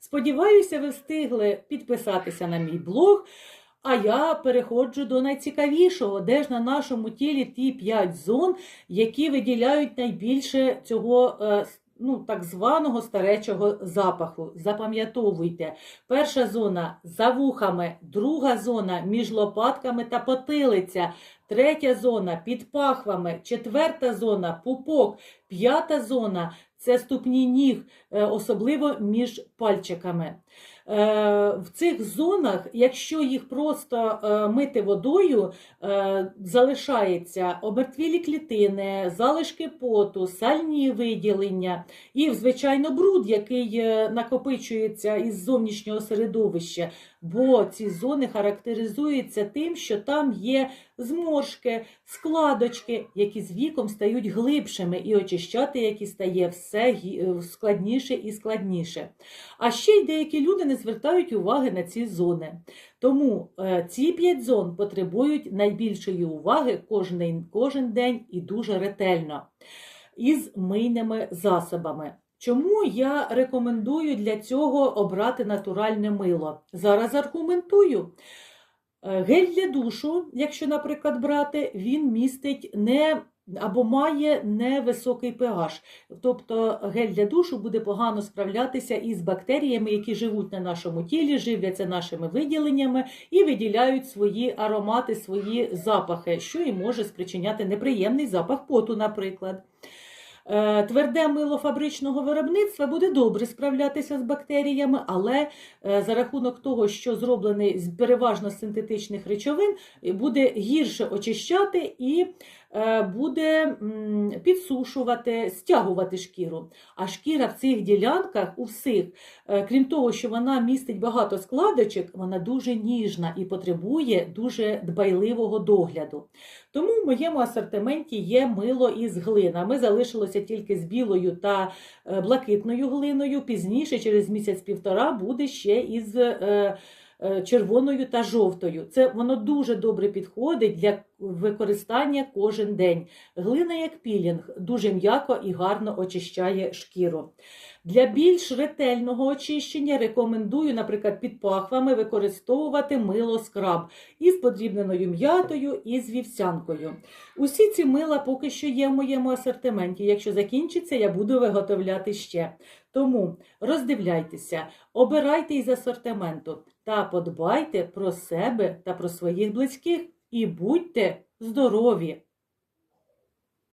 Сподіваюся, ви встигли підписатися на мій блог. А я переходжу до найцікавішого, де ж на нашому тілі ті 5 зон, які виділяють найбільше цього е, ну, так званого старечого запаху. Запам'ятовуйте, перша зона за вухами, друга зона між лопатками та потилиця, третя зона під пахвами, четверта зона пупок, п'ята зона це ступні ніг, е, особливо між пальчиками. Е, В цих зонах, якщо їх просто е, мити водою, залишається обертвілі клітини, залишки поту, сальні виділення і, звичайно, бруд, який накопичується із зовнішнього середовища. Бо ці зони характеризуються тим, що там є зморшки, складочки, які з віком стають глибшими, і очищати які стає все е, складніше і складніше. А ще й деякі люди не звертають уваги на ці зони. Тому е, ці п'ять зон потребують найбільшої уваги кожен, кожен день і дуже ретельно із мийними засобами. Чому я рекомендую для цього обрати натуральне мило? Зараз аргументую. Е, Гель для душу, якщо, наприклад, брати, він містить не або має невисокий pH. Тобто гель для душу буде погано справлятися із бактеріями, які живуть на нашому тілі, живляться нашими виділеннями і виділяють свої аромати, свої запахи, що і може спричиняти неприємний запах поту, наприклад. Е, Тверде мило фабричного виробництва буде добре справлятися з бактеріями, але е, за рахунок того, що зроблений з переважно синтетичних речовин, буде гірше очищати і е, буде підсушувати, стягувати шкіру. А шкіра в цих ділянках у всіх, крім того, що вона містить багато складочок, вона дуже ніжна і потребує дуже дбайливого догляду. Тому в моєму асортименті є мило із глинами. Залишилося тільки з білою та е, блакитною глиною. Пізніше, через місяць-півтора, буде ще із е, червоною та жовтою. Це воно дуже добре підходить для використання кожен день. Глина як пілінг дуже м'яко і гарно очищає шкіру. Для більш ретельного очищення рекомендую, наприклад, під пахвами використовувати мило скраб із подрібненою м'ятою і з вівсянкою. Усі ці мила поки що є в моєму асортименті. Якщо закінчиться, я буду виготовляти ще. Тому роздивляйтеся, обирайте із асортименту та подбайте про себе та про своїх близьких і будьте здорові!